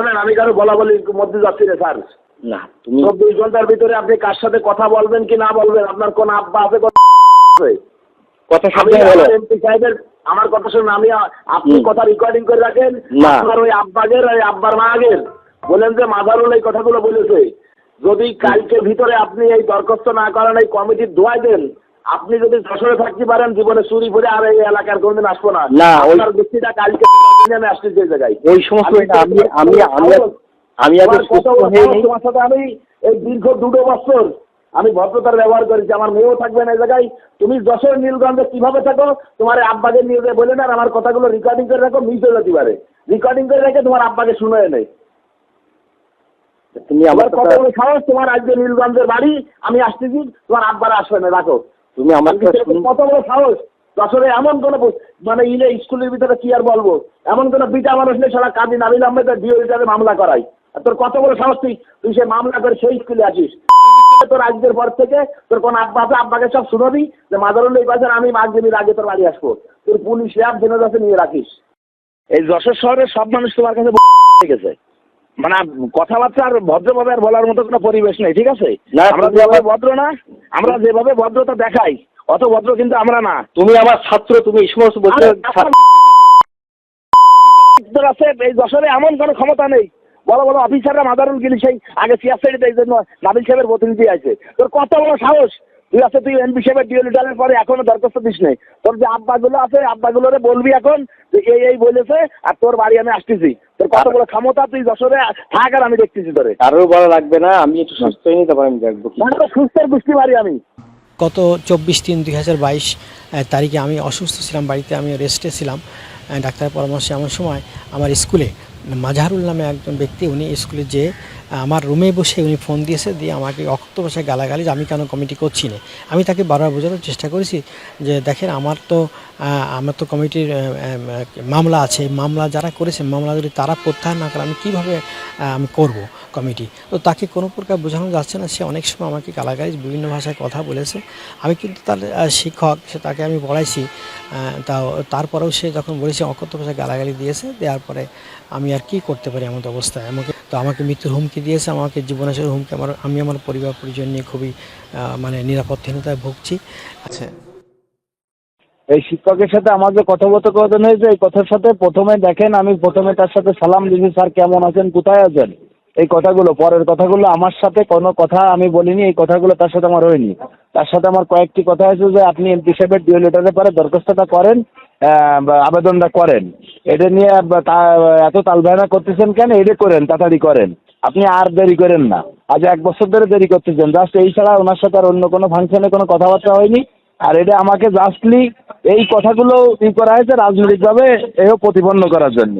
শোনেন আমি কারও বলা বলির মধ্যে যাচ্ছি না স্যার। না তুমি চব্বিশ ঘণ্টার ভিতরে আপনি কার সাথে কথা বলবেন কি না বলবেন? আপনার কোন আব্বা আছে কথা আমি এমপি সাহেবের আমার কথা শুনুন আমি আপনি কথা রেকর্ডিং করে রাখেন আপনার ওই আব্বাগের ওই আব্বার মাগের। বলেন যে মাদারুল এই কথাগুলো বলেছে। যদি কালকে ভিতরে আপনি এই দরখাস্ত না করেন এই কমিটির দোয়াই দেন আপনি যদি যশোরে থাকতে পারেন জীবনে চুরি করে আর এই এলাকার কোনদিন আসব না। না, ওই- গোষ্ঠীটা কালকে আমি আসছি যে জায়গায়। ওই সমস্ত আমি আমি আমি আমি আগে তোমার সাথে আমি এই দীর্ঘ দুটো বছর আমি ভদ্রতার ব্যবহার করেছি। আমার মেয়েও থাকবে না এই জায়গায়। তুমি যশোর নীলগঞ্জে কীভাবে থাকো তোমার আব্বাকে নিয়ে বলে না আমার কথাগুলো রেকর্ডিং করে রাখো মিস হয়ে যেতে পারে। রেকর্ডিং করে রেখে তোমার আব্বাকে শুনে নেই তুমি আমার কথা সাহস তোমার আজকে নীলগঞ্জের বাড়ি আমি আসতেছি তোমার আব্বারা আসবে না রাখো। তুমি আমার আমি কথা বলছি, শুন- কত বড় সাহস? যশোরে এমন কোন মানে ইলে স্কুলের ভিতরে কি আর বলব? এমন কোন বিটা মানুষ নেই সারা কাজী নাবিল আহমেদের ডিও হিসাবে মামলা করাই আর তোর কত বড় সাহস তুই? তুই সে মামলা করে সেই স্কুলে আসিস। তোর আজকের পর থেকে তোর কোন আব্বা আছে আব্বাকে সব শুনবি যে মাদারুল এই বাজার আমি দিনের আগে তোর বাড়ি আসব। তোর পুলিশ ল্যাব জেনে নিয়ে রাখিস। এই যশোর শহরের সব মানুষ তোমার কাছে গেছে। মানে কথাবার্তা আর ভদ্রভাবে আর বলার মতো কোনো পরিবেশ নেই ঠিক আছে? আমরা যেভাবে ভদ্র না আমরা যেভাবে ভদ্রতা দেখাই অত ভদ্র কিন্তু আমরা না। তুমি আমার ছাত্র তুমি এই সমস্ত আছে এই যশোরে এমন কোনো ক্ষমতা নেই। বড় বড় অফিসাররা মাদারুল গিলি সেই আগে সিয়াসিতে এই জন্য নাবিল সাহেবের প্রতিনিধি আছে। তোর কত বড় সাহস? তুই আছে তুই এমপি সাহেবের ডিও লিডারের পরে এখনও দরখাস্ত দিস নেই। তোর যে আব্বাগুলো আছে আব্বাগুলোরে বলবি এখন যে এই এই বলেছে আর তোর বাড়ি আমি আসতেছি। তোর কত বড় ক্ষমতা তুই যশোরে থাক আর আমি দেখতেছি তোরে। কারোর বলা লাগবে না আমি একটু সুস্থ হয়ে নিই তারপর আমি দেখব মানে তো সুস্থের গোষ্ঠী বাড়ি আমি। গত চব্বিশ তিন দুই হাজার বাইশ তারিখে আমি অসুস্থ ছিলাম বাড়িতে আমি রেস্টে ছিলাম। ডাক্তারের পরামর্শে আমার সময় আমার স্কুলে মাজাহারুল নামে একজন ব্যক্তি, উনি স্কুলে যে, আমার রুমে বসে উনি ফোন দিয়েছে, দিয়ে আমাকে অক্ত ভাষায় গালাগালি, যে আমি কেন কমিটি করছি না? আমি তাকে বারবার বোঝানোর চেষ্টা করেছি যে, দেখেন আমার তো আমার তো কমিটির মামলা আছে, মামলা যারা করেছে, মামলা যদি তারা প্রত্যাহার না করে, আমি কীভাবে আমি করব কমিটি তো তাকে কোনো প্রকার বোঝানো যাচ্ছে না, সে অনেক সময় আমাকে গালাগালি, বিভিন্ন ভাষায় কথা বলেছে। আমি কিন্তু তার শিক্ষক, সে তাকে আমি পড়াইছি তাও, তারপরেও সে যখন বলেছে, অকথ্য ভাষায় গালাগালি দিয়েছে, দেওয়ার পরে আমি আর কি করতে পারি এমন অবস্থায় আমাকে তো আমাকে মৃত্যুর হুমকি দিয়েছে, আমাকে জীবনাশের হুমকি আমার আমি আমার পরিবার পরিজন নিয়ে খুবই মানে নিরাপত্তাহীনতায় ভুগছি। আচ্ছা। এই শিক্ষকের সাথে আমার যে কথোপকথন হয়েছে, এই কথার সাথে প্রথমে দেখেন, আমি প্রথমে তার সাথে সালাম দিয়েছি, স্যার, কেমন আছেন? কোথায় আছেন? এই কথাগুলো, পরের কথাগুলো, আমার সাথে কোনো কথা আমি বলিনি, এই কথাগুলো তার সাথে আমার হয়নি। তার সাথে আমার কয়েকটি কথা আছে যে, আপনি এমপি সাহেবের ডিও লেটারের পরে দরখাস্তটা করেন আবেদনটা করেন। এটা নিয়ে এত তালবায়না করতেছেন কেন? এটা করেন, তাড়াতাড়ি করেন। আপনি আর দেরি করেন না। আজ এক বছর ধরে দেরি করতেছেন। জাস্ট এই ছাড়া ওনার সাথে আর অন্য কোনো ফাংশনে কোনো কথাবার্তা হয়নি। আর এটা আমাকে জাস্টলি এই কথাগুলো ই করা হয়েছে রাজনৈতিকভাবে এও প্রতিপন্ন করার জন্য।